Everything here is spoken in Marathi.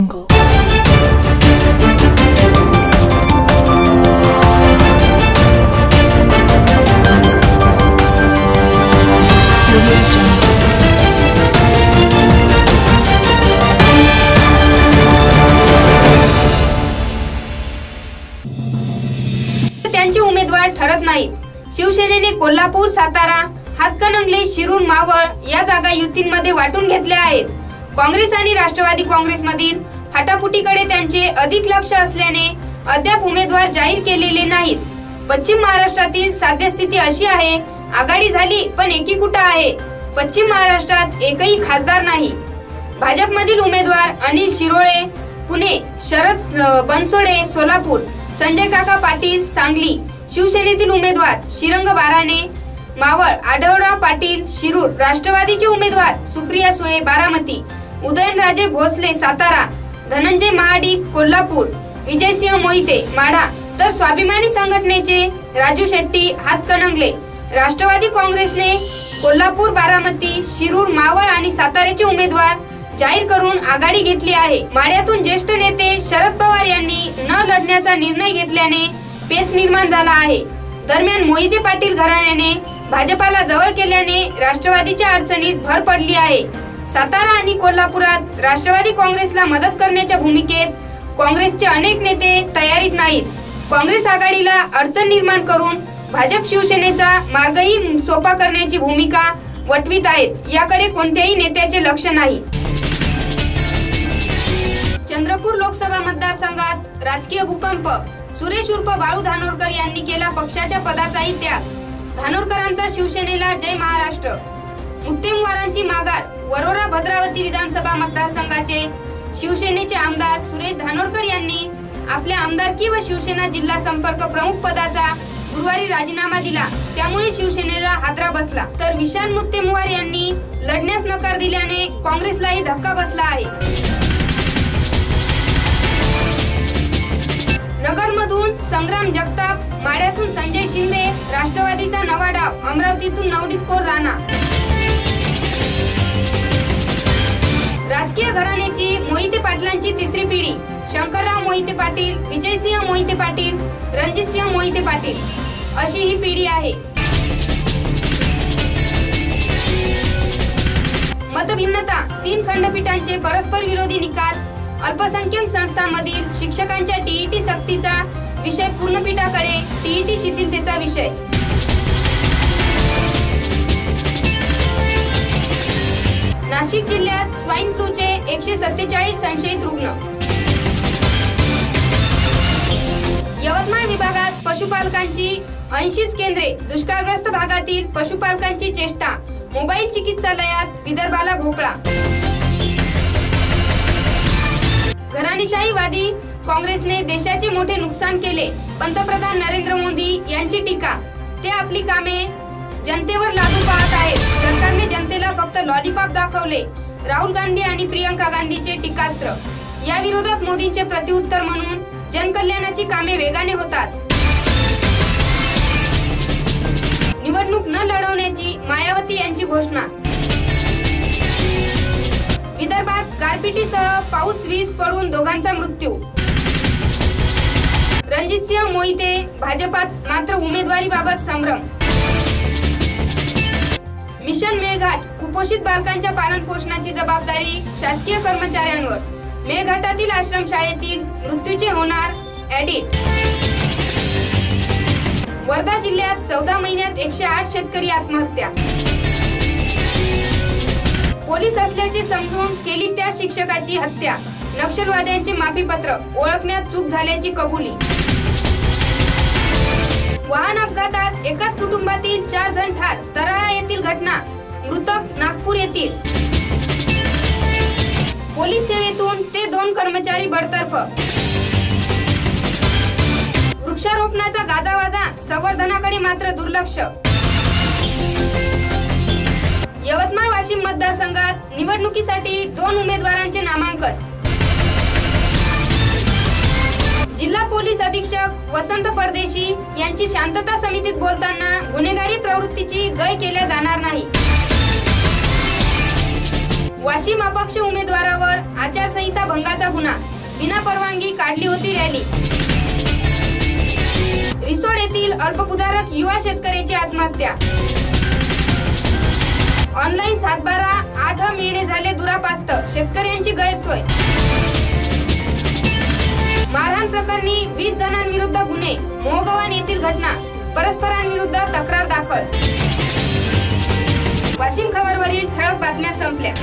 त्यांचे उमेदवार ठरत नाहीत. शिवसेनेने कोल्हापूर सातारा हातकणंगले शिरूर मावळ या जागा युतींमध्ये वाटून घेतल्या आहेत. काँग्रेस आणि राष्ट्रवादी काँग्रेसमधील फाटाफुटीकडे त्यांचे अधिक लक्ष असल्याने अद्याप उमेदवार जाहीर केलेले नाहीत. पश्चिम महाराष्ट्रातील सद्यस्थिती अशी आहे आघाडी झाली पण एकी कुठं आहे? पश्चिम महाराष्ट्रात एकही खासदार नाही. भाजपमधील उमेदवार अनिल शिरोळे पुणे शरद बनसोडे सोलापूर संजय काका पाटील सांगली शिवसेनेतील उमेदवार श्रीरंग बाराणे मावळ आढळराव पाटील शिरूर राष्ट्रवादीचे उमेदवार सुप्रिया सुळे बारामती उदयनराजे भोसले सातारा धनंजय महाडिक कोल्हापूर विजयसिंह मोहिते माढा तर स्वाभिमानी संघटनेचे राजू शेट्टी हातकणंगले राष्ट्रवादी काँग्रेसने कोल्हापूर बारामती शिरूर मावळ आणि साताऱ्याचे उमेदवार जाहीर करून आघाडी घेतली आहे. माड्यातून ज्येष्ठ नेते शरद पवार यांनी न लढण्याचा निर्णय घेतल्याने पेच निर्माण झाला आहे. दरम्यान मोहिते पाटील घराण्याने भाजपाला जवळ केल्याने राष्ट्रवादीच्या अडचणीत भर पडली आहे. सातारा आणि कोल्हापुरात राष्ट्रवादी काँग्रेसला मदत करण्याच्या भूमिकेत काँग्रेसचे अनेक नेते तयारीत नाहीत. काँग्रेस आघाडीला अडचण निर्माण करून भाजप शिवसेनेचा मार्गही सोपा करण्याची भूमिका वटवीत आहेत. याकडे कोणत्याही नेत्याचे लक्ष नाही. चंद्रपूर लोकसभा मतदारसंघात राजकीय भूकंप. सुरेश उर्फ बाळू धानोरकर यांनी केला पक्षाच्या पदाचाही त्याग. धानोरकरांचा शिवसेनेला जय महाराष्ट्र. आमदारांची माघार वरोरा भद्रावती विधानसभा मतदारसंघाचे शिवसेनेचे आमदार सुरेश धानोरकर यांनी आपल्या आमदारकी व शिवसेना जिल्हा संपर्क प्रमुख पदाचा गुरुवारी राजीनामा दिला. त्यामुळे शिवसेनेला हादरा बसला. तर विशाल मुत्तेमुवार यांनी लढण्यास नकार दिल्याने काँग्रेसलाही धक्का बसला आहे. नगरमधून संग्राम जगताप माड्यातून संजय शिंदे राष्ट्रवादीचा नवा डाव अमरावतीतून नवनीत कोर राणा. राजकीय घराण्याची मोहिते पाटलांची तिसरी पिढी शंकरराव मोहिते पाटील विजयसिंह मोहिते पाटील रणजितसिंह मोहिते पाटील अशी ही पिढी आहे. मतभिन्नता तीन खंडपीठांचे परस्पर विरोधी निकाल अल्पसंख्याक संस्थांमधील शिक्षकांच्या टीईटी सक्तीचा विषय पूर्णपीठाकडे टीईटी शिथिलतेचा विषय. नाशिक जिल्ह्यात स्वाईन फ्लूचे एकशे सत्तेचाळीस संशयित रुग्ण. यवतमाळ विभागात पशुपालकांची ऐंशीच केंद्रे. दुष्काळग्रस्त भागातील पशुपालकांची चेष्टा. मोबाईल चिकित्सालयात विदर्भाला भोपळा. घराणेशाहीवादी काँग्रेसने देशाचे मोठे नुकसान केले. पंतप्रधान नरेंद्र मोदी यांची टीका. ते आपली कामे जनतेवर लागू पाहत आहेत. सरकारने जनतेला फक्त लॉलीपॉप दाखवले. राहुल गांधी आणि प्रियंका गांधीचे टीकास्त्र. या विरोधात मोदींचे प्रत्युत्तर म्हणून जनकल्याणाची कामे वेगाने होतात. निवडणूक न लढवण्याची मायावती यांची घोषणा. विदर्भात गारपिटीसह पाऊस वीज पडून दोघांचा मृत्यू. रणजितसिंह मोहिते भाजपात मात्र उमेदवारीबाबत संभ्रम. मिशन मेळघाट कुपोषित बालकांच्या पालन पोषणाची जबाबदारी शासकीय कर्मचाऱ्यांवर. मेळघाटातील आश्रमशाळेतील मृत्यूचे होणार ऍडिट वर्धा जिल्ह्यात चौदा महिन्यात एकशे आठ शेतकरी आत्महत्या. पोलीस असल्याचे समजून केली त्या शिक्षकाची हत्या. नक्षलवाद्यांचे माफीपत्र ओळखण्यात चूक झाल्याची कबुली. वाहन अपघातात एकाच कुटुंबातील चार जण ठार तर घटना. मृतक नागपूर येथील. पोलीस सेवेतून ते दोन कर्मचारी बडतर्फ. वृक्षारोपणाचा गाजावाजा संवर्धनाकडे मात्र दुर्लक्ष. यवतमाळ वाशिम मतदारसंघात निवडणुकीसाठी दोन उमेदवारांचे पोलीस वसंत परदेशी यांची शांतता समितीत बोलताना गुन्हेगारी प्रवृत्तीची गय केल्या जाणार नाही. वाशिम अपक्ष उमेदवारावर आचारसंहिता भंगाचा गुन्हा. विना परवानगी काढली होती रॅली. रिसोड येथील अल्पभूधारक युवा शेतकऱ्याची आत्महत्या. ऑनलाईन सातबारा आठ महिने झाले दुरापास्त. शेतकऱ्यांची गैरसोय. प्रकरणी वीस जणांविरुद्ध गुन्हे मोहगव्हाण येथील घटना परस्परांविरुद्ध तक्रार दाखल. वाशिम खबरवरील ठळक बातम्या संपल्या.